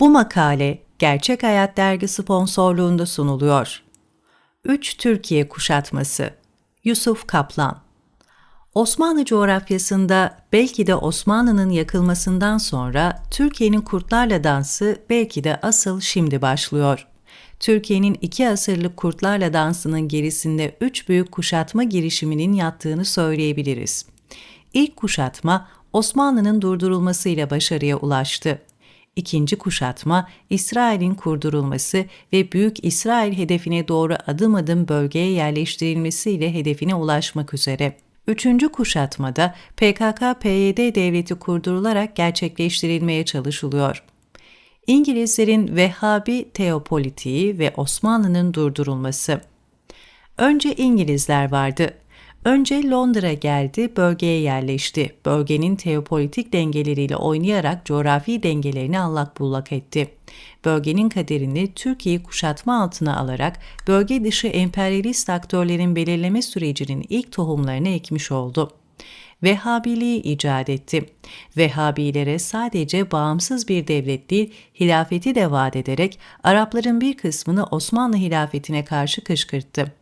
Bu makale Gerçek Hayat Dergi sponsorluğunda sunuluyor. 3 Türkiye Kuşatması Yusuf Kaplan Osmanlı coğrafyasında belki de Osmanlı'nın yakılmasından sonra Türkiye'nin kurtlarla dansı belki de asıl şimdi başlıyor. Türkiye'nin iki asırlık kurtlarla dansının gerisinde üç büyük kuşatma girişiminin yattığını söyleyebiliriz. İlk kuşatma Osmanlı'nın durdurulmasıyla başarıya ulaştı. İkinci kuşatma, İsrail'in kurdurulması ve Büyük İsrail hedefine doğru adım adım bölgeye yerleştirilmesiyle hedefine ulaşmak üzere. Üçüncü kuşatmada PKK-PYD devleti kurdurularak gerçekleştirilmeye çalışılıyor. İngilizlerin Vehhabi teopolitiği ve Osmanlı'nın durdurulması. Önce İngilizler vardı. Önce Londra geldi, bölgeye yerleşti. Bölgenin teopolitik dengeleriyle oynayarak coğrafi dengelerini allak bullak etti. Bölgenin kaderini Türkiye'yi kuşatma altına alarak bölge dışı emperyalist aktörlerin belirleme sürecinin ilk tohumlarını ekmiş oldu. Vehhabiliği icat etti. Vehhabilere sadece bağımsız bir devlet değil, hilafeti de vaat ederek Arapların bir kısmını Osmanlı hilafetine karşı kışkırttı.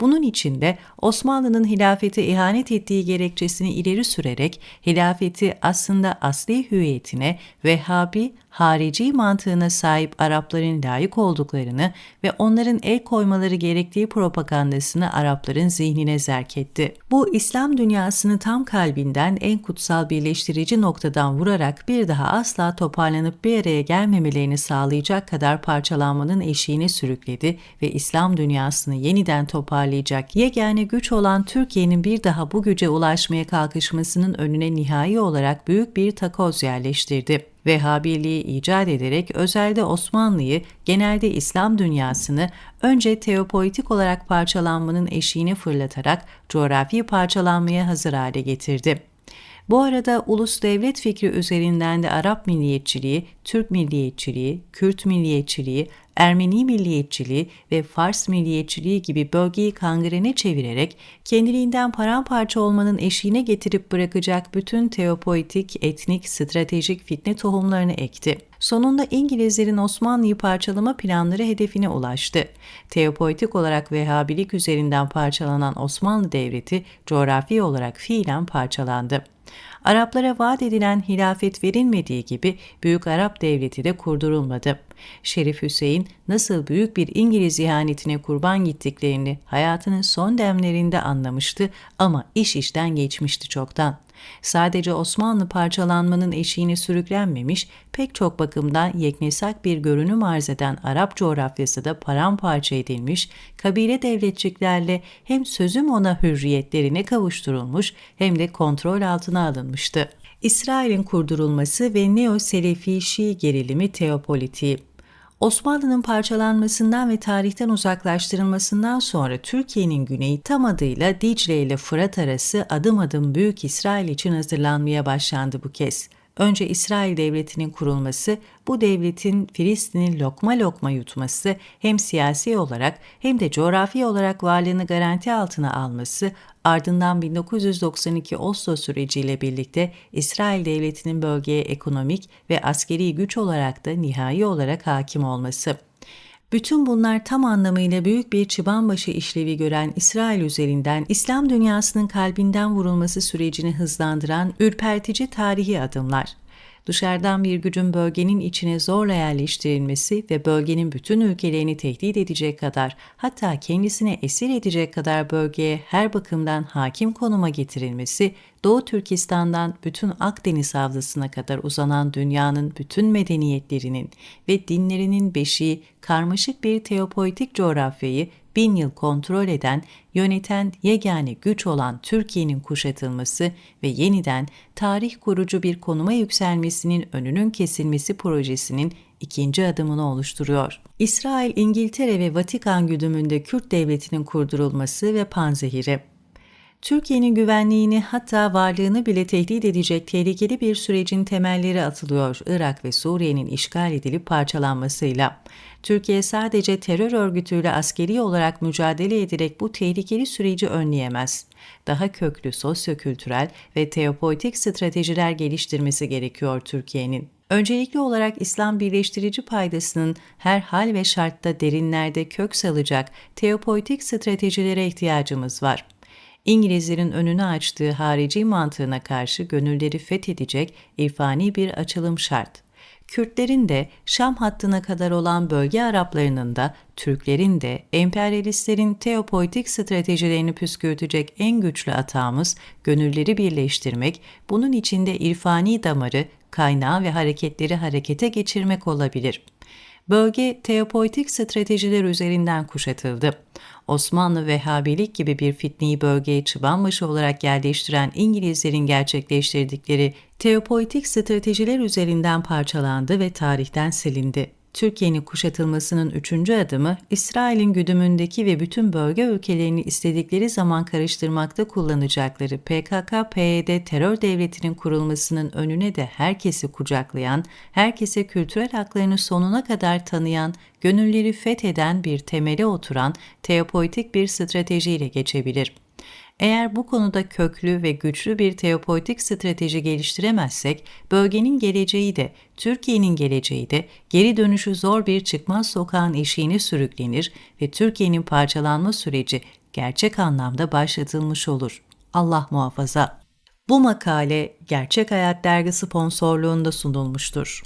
Bunun için de Osmanlı'nın hilafete ihanet ettiği gerekçesini ileri sürerek hilafeti aslında asli hüviyetine Vehhabi, harici mantığına sahip Arapların layık olduklarını ve onların el koymaları gerektiği propagandasını Arapların zihnine zerk etti. Bu İslam dünyasını tam kalbinden en kutsal birleştirici noktadan vurarak bir daha asla toparlanıp bir araya gelmemelerini sağlayacak kadar parçalanmanın eşiğine sürükledi ve İslam dünyasını yeniden toparlayacak yegane güç olan Türkiye'nin bir daha bu güce ulaşmaya kalkışmasının önüne nihai olarak büyük bir takoz yerleştirdi. Vehhabiliği icat ederek özelde Osmanlı'yı, genelde İslam dünyasını önce teopolitik olarak parçalanmanın eşiğine fırlatarak coğrafi parçalanmaya hazır hale getirdi. Bu arada ulus devlet fikri üzerinden de Arap milliyetçiliği, Türk milliyetçiliği, Kürt milliyetçiliği, Ermeni milliyetçiliği ve Fars milliyetçiliği gibi bölgeyi kangrene çevirerek kendiliğinden paramparça olmanın eşiğine getirip bırakacak bütün teopolitik, etnik, stratejik fitne tohumlarını ekti. Sonunda İngilizlerin Osmanlı'yı parçalama planları hedefine ulaştı. Teopolitik olarak Vehhabilik üzerinden parçalanan Osmanlı Devleti coğrafi olarak fiilen parçalandı. Araplara vaat edilen hilafet verilmediği gibi Büyük Arap Devleti de kurdurulmadı. Şerif Hüseyin nasıl büyük bir İngiliz ihanetine kurban gittiklerini hayatının son demlerinde anlamıştı ama iş işten geçmişti çoktan. Sadece Osmanlı parçalanmanın eşiğine sürüklenmemiş, pek çok bakımdan yeknesak bir görünüm arz eden Arap coğrafyası da paramparça edilmiş, kabile devletçiklerle hem sözüm ona hürriyetlerine kavuşturulmuş hem de kontrol altına alınmıştı. İsrail'in kurdurulması ve Neo-Selefi-Şii gerilimi teopolitiği Osmanlı'nın parçalanmasından ve tarihten uzaklaştırılmasından sonra Türkiye'nin güneyi tam adıyla Dicle ile Fırat arası adım adım Büyük İsrail için hazırlanmaya başlandı bu kez. Önce İsrail devletinin kurulması, bu devletin Filistin'i lokma lokma yutması hem siyasi olarak hem de coğrafi olarak varlığını garanti altına alması, ardından 1992 Oslo süreciyle birlikte İsrail devletinin bölgeye ekonomik ve askeri güç olarak da nihai olarak hakim olması. Bütün bunlar tam anlamıyla büyük bir çıbanbaşı işlevi gören İsrail üzerinden İslam dünyasının kalbinden vurulması sürecini hızlandıran ürpertici tarihi adımlar dışarıdan bir gücün bölgenin içine zorla yerleştirilmesi ve bölgenin bütün ülkelerini tehdit edecek kadar hatta kendisine esir edecek kadar bölgeye her bakımdan hakim konuma getirilmesi, Doğu Türkistan'dan bütün Akdeniz havzasına kadar uzanan dünyanın bütün medeniyetlerinin ve dinlerinin beşiği karmaşık bir teopolitik coğrafyayı bin yıl kontrol eden, yöneten yegane güç olan Türkiye'nin kuşatılması ve yeniden tarih kurucu bir konuma yükselmesinin önünün kesilmesi projesinin ikinci adımını oluşturuyor. İsrail, İngiltere ve Vatikan güdümünde Kürt devletinin kurdurulması ve panzehiri Türkiye'nin güvenliğini hatta varlığını bile tehdit edecek tehlikeli bir sürecin temelleri atılıyor Irak ve Suriye'nin işgal edilip parçalanmasıyla. Türkiye sadece terör örgütüyle askeri olarak mücadele ederek bu tehlikeli süreci önleyemez. Daha köklü sosyokültürel ve teopolitik stratejiler geliştirmesi gerekiyor Türkiye'nin. Öncelikli olarak İslam birleştirici paydasının her hal ve şartta derinlerde kök salacak teopolitik stratejilere ihtiyacımız var. İngilizlerin önünü açtığı harici mantığına karşı gönülleri fethedecek irfani bir açılım şart. Kürtlerin de Şam hattına kadar olan bölge Araplarının da Türklerin de emperyalistlerin teopolitik stratejilerini püskürtecek en güçlü atağımız gönülleri birleştirmek, bunun içinde irfani damarı, kaynağı ve hareketleri harekete geçirmek olabilir.'' Bölge teopolitik stratejiler üzerinden kuşatıldı. Osmanlı Vehhabilik gibi bir fitneyi bölgeye çıbanbaşı olarak yerleştiren İngilizlerin gerçekleştirdikleri teopolitik stratejiler üzerinden parçalandı ve tarihten silindi. Türkiye'nin kuşatılmasının üçüncü adımı, İsrail'in güdümündeki ve bütün bölge ülkelerini istedikleri zaman karıştırmakta kullanacakları PKK-PYD terör devletinin kurulmasının önüne de herkesi kucaklayan, herkese kültürel haklarını sonuna kadar tanıyan, gönülleri fetheden bir temele oturan teopolitik bir stratejiyle geçebilir.'' Eğer bu konuda köklü ve güçlü bir teopolitik strateji geliştiremezsek, bölgenin geleceği de, Türkiye'nin geleceği de geri dönüşü zor bir çıkmaz sokağın eşiğine sürüklenir ve Türkiye'nin parçalanma süreci gerçek anlamda başlatılmış olur. Allah muhafaza. Bu makale Gerçek Hayat Dergi sponsorluğunda sunulmuştur.